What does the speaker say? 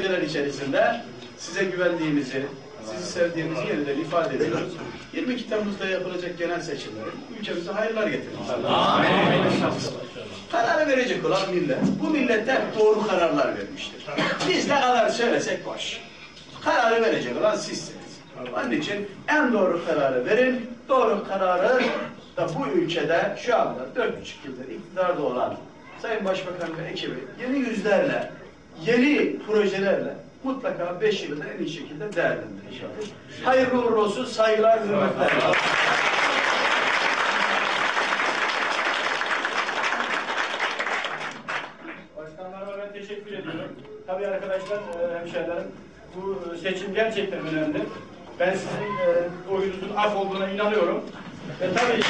Belgeler içerisinde size güvendiğimizi, sizi sevdiğimizi yeniden ifade ediyoruz. 22 Temmuz'da yapılacak genel seçimlerin ülkemize hayırlar getirir. Kararı verecek olan millet. Bu millet hep doğru kararlar vermiştir. Biz ne kadar söylesek boş. Kararı verecek olan sizsiniz. Onun için en doğru kararı verin. Doğru kararı da bu ülkede şu anda 4,5 yıldır iktidarda olan Sayın Başbakan ve ekibi yeni yüzlerle, yeni projelerle mutlaka 5 yılı da en iyi şekilde değerlendirecek. Hayırlı uğurlu olsun, saygılar, hürmetler. Ben teşekkür ediyorum. Tabii arkadaşlar, e, hemşehrilerim, bu e, seçim gerçekten önemli. Ben sizin e, oyunuzun af olduğuna inanıyorum. Ve tabii ki.